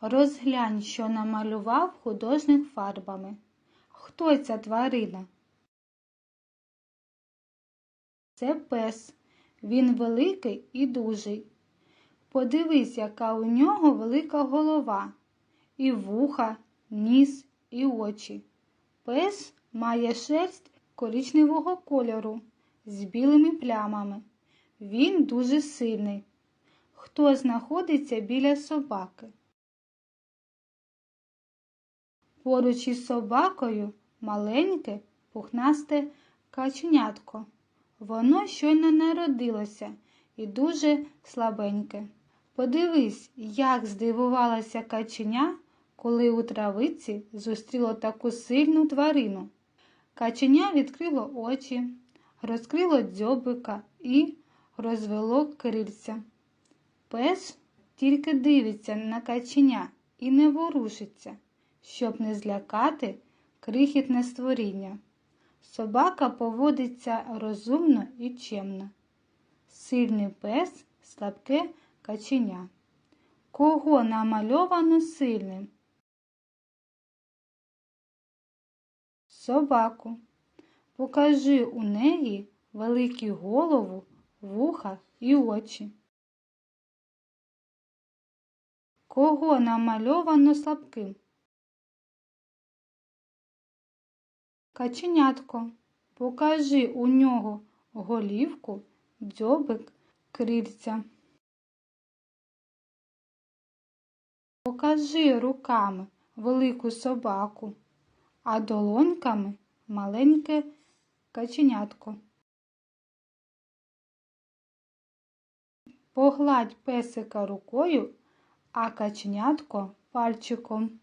Розглянь, що намалював художник фарбами. Хто ця тварина? Це пес. Він великий і дужий. Подивись, яка у нього велика голова, і вуха, ніс, і очі. Пес має шерсть коричневого кольору з білими плямами. Він дуже сильний. Хто знаходиться біля собаки? Поруч із собакою маленьке пухнасте каченятко. Воно щойно народилося і дуже слабеньке. Подивись, як здивувалася каченя, коли у травиці зустріло таку сильну тварину. Каченя відкрило очі, розкрило дзьобика і розвело крильця. Пес тільки дивиться на каченя і не ворушиться, щоб не злякати крихітне створіння. Собака поводиться розумно і чемно. Сильний пес, слабке каченя. Кого намальовано сильним? Собаку. Покажи у неї велику голову, вуха і очі. Кого намальовано слабким? Каченятко, покажи у нього голівку, дзьобик, крильця. Покажи руками велику собаку, а долоньками маленьке каченятко. Погладь песика рукою, а каченятко пальчиком.